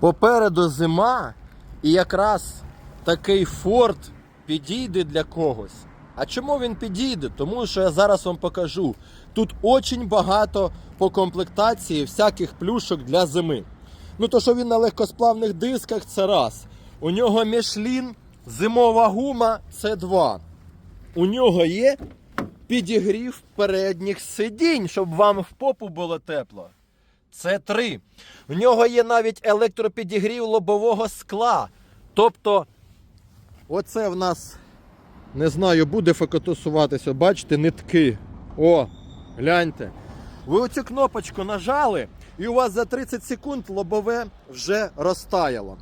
Попереду зима, і якраз такий форт підійде для когось. А чому він підійде? Тому що я зараз вам покажу. Тут очень багато по комплектації всяких плюшок для зими. Ну то, що він на легкосплавних дисках, це раз. У нього Мішлін, зимова гума це два. У нього є підігрів передніх сидінь, щоб вам в попу було тепло. Це три. У нього є навіть електропідігрів лобового скла. Тобто, оце в нас, не знаю, буде фокусуватися, бачите, нитки. О, гляньте. Ви оцю кнопочку нажали, і у вас за 30 секунд лобове вже розтаяло.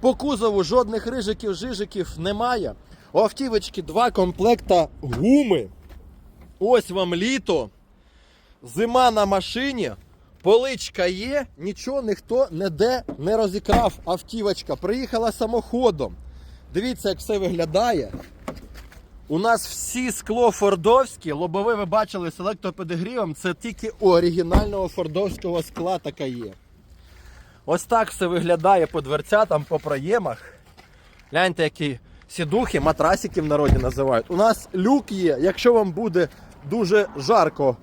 По кузову жодних рижиків, жижиків немає. У автівочки два комплекта гуми. Ось вам літо. Зима на машині. Поличка є, нічого ніхто ніде не розікрав. Автівочка приїхала самоходом. Дивіться, як все виглядає. У нас всі скло фордовські, лобове ви бачили з електропедигрівом, це тільки у оригінального фордовського скла така є. Ось так все виглядає по дверцятам, по проємах. Гляньте, які сідухи, матрасики в народі називають. У нас люк є, якщо вам буде дуже жарко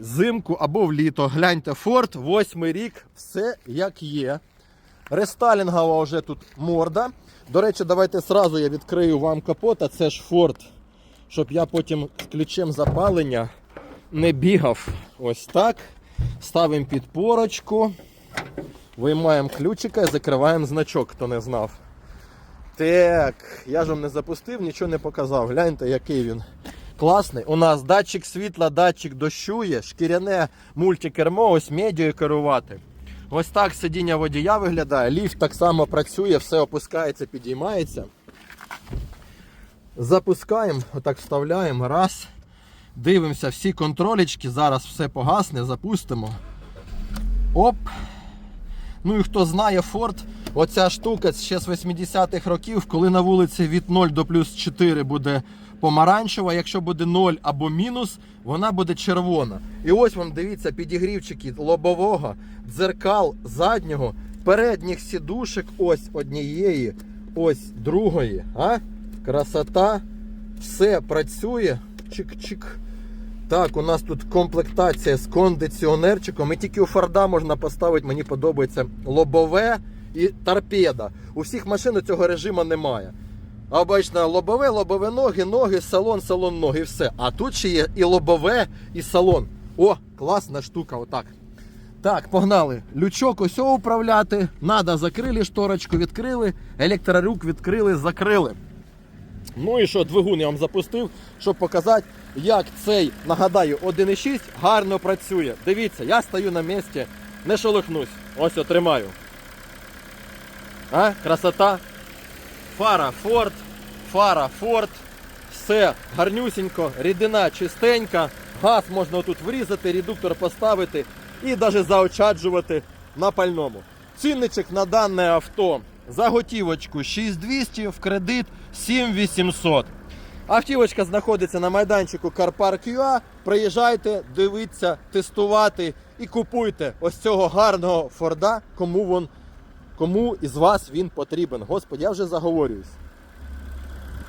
зимку або в літо. Гляньте, Форд, восьмий рік, все як є. Рестайлінгова вже тут морда. До речі, давайте сразу я відкрию вам капот, а це ж Форд, щоб я потім ключем запалення не бігав. Ось так. Ставимо підпорочку, виймаємо ключика і закриваємо значок, хто не знав. Так, я ж вам не запустив, нічого не показав. Гляньте, який він класний. У нас датчик світла, датчик дощу є, шкіряне мультикермо, ось медією керувати. Ось так сидіння водія виглядає. Ліфт так само працює, все опускається, підіймається. Запускаємо, отак вставляємо. Раз. Дивимося всі контролічки. Зараз все погасне, запустимо. Оп. Ну і хто знає Ford, оця штука ще з 80-х років, коли на вулиці від 0 до плюс 4 буде помаранчева, якщо буде 0 або мінус, вона буде червона. І ось вам дивіться, підігрівчики лобового, дзеркал заднього, передніх сідушек, ось однієї, ось другої. А? Красота. Все працює. Чик-чик. Так, у нас тут комплектація з кондиціонерчиком. І тільки у Форда можна поставити, мені подобається лобове і торпеда. У всіх машин цього режиму немає. А Обично лобове, лобове ноги, ноги, салон, салон, ноги, все. А тут ще є і лобове, і салон. О, класна штука, отак. Так, погнали. Лючок ось управляти. Надо, закрили шторочку, відкрили, електрорюк відкрили, закрили. Ну і що, двигун я вам запустив, щоб показати, як цей, нагадаю, 1.6 гарно працює. Дивіться, я стою на місці, не шелохнусь. Ось я тримаю. А, красота. Фара Форд, фара Форд. Все гарнюсінько, рідина чистенька, газ можна тут врізати, редуктор поставити і навіть заочаджувати на пальному. Цінничок на дане авто за готівочку 6200, в кредит 7800. Автівочка знаходиться на майданчику CarPark.ua. Приїжджайте, дивіться, тестувати і купуйте ось цього гарного Форда, кому, вон, кому із вас він потрібен. Господи, я вже заговорююсь.